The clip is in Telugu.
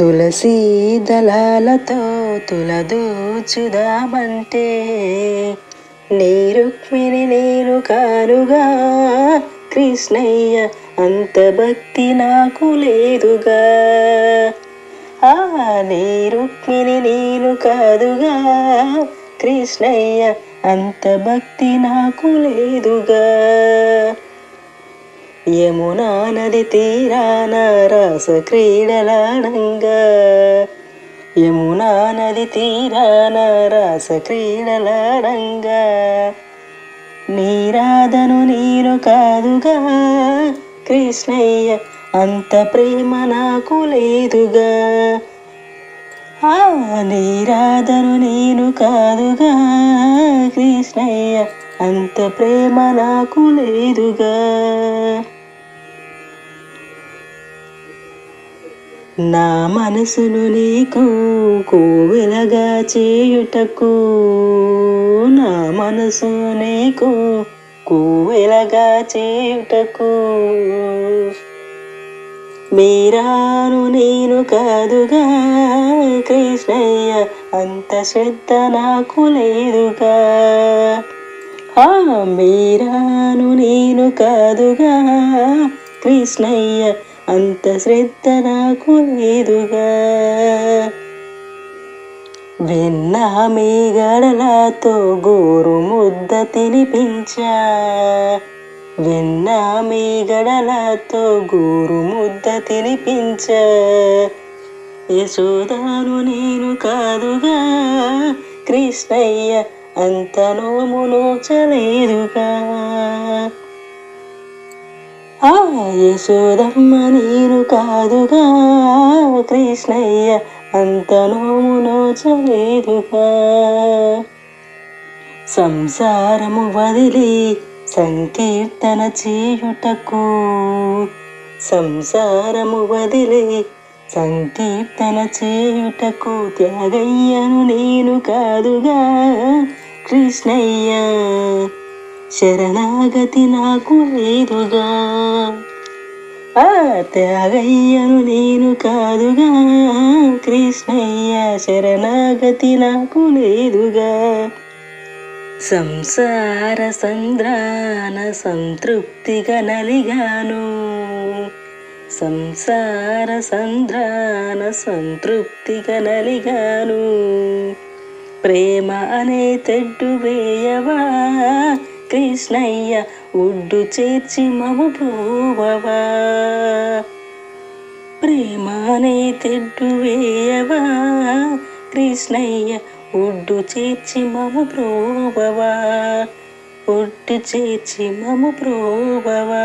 తులసి దళాలతో తులదూచుదామంటే నీ రుక్మిణి నేను కానుగా కృష్ణయ్య అంత భక్తి నాకు లేదుగా. ఆ నీ రుక్మిణి నేను కాదుగా కృష్ణయ్య అంత భక్తి నాకు లేదుగా. యమునా నది తీరాన రాస క్రీడలాడంగా యమునా నది తీరాన రాస క్రీడలాడంగా నీరాధను నేను కాదుగా కృష్ణయ్య అంత ప్రేమ నాకు లేదుగా. ఆ నీరాధను నేను కాదుగా కృష్ణయ్య అంత ప్రేమ నాకు లేదుగా. నా మనసును నీకు కోవెలగా చేయుటకు నా మనసు నీకు కోవెలగా చేయుటకు. మీరాను నేను కాదుగా కృష్ణయ్య అంత శ్రద్ధ నాకు లేదుగా. ఆ మీరాను నేను కాదుగా కృష్ణయ్య అంత శ్రద్ధ నాకు లేదుగా. వెన్న మీ గడలతో గోరు ముద్ద తినిపించా. వెన్న మీ గడలతో గోరు ముద్ద తినిపించా. యశోదాను నేను కాదుగా కృష్ణయ్య అంత నోము నోచలేదుగా యశోదమ్మ నేను కాదుగా కృష్ణయ్య అంత నోము నోచలేదుగా. సంసారము వదిలి సంకీర్తన చేయుటకు సంసారము వదిలి సంకీర్తన చేయుటకు త్యాగయ్యను నేను కాదుగా కృష్ణయ్య. శరణాగతి నాకు లేదుగా. ఆ త్యాగయ్యను నేను కాదుగా. కృష్ణయ్య శరణాగతి నాకు లేదుగా. సంసార సంద్రాన సంతృప్తిగా నలిగాను. సంసార సంద్రాన సంతృప్తిగా నలిగాను. ప్రేమ అనే తెడ్డు వేయవా? కృష్ణయ్య ఒడ్డు చేర్చి మము ప్రోవవా ప్రేమానే తెడ్డు వేయవా. కృష్ణయ్య ఒడ్డు చేర్చి మము ప్రోవవా ఒడ్డు చేర్చి మము ప్రోవవా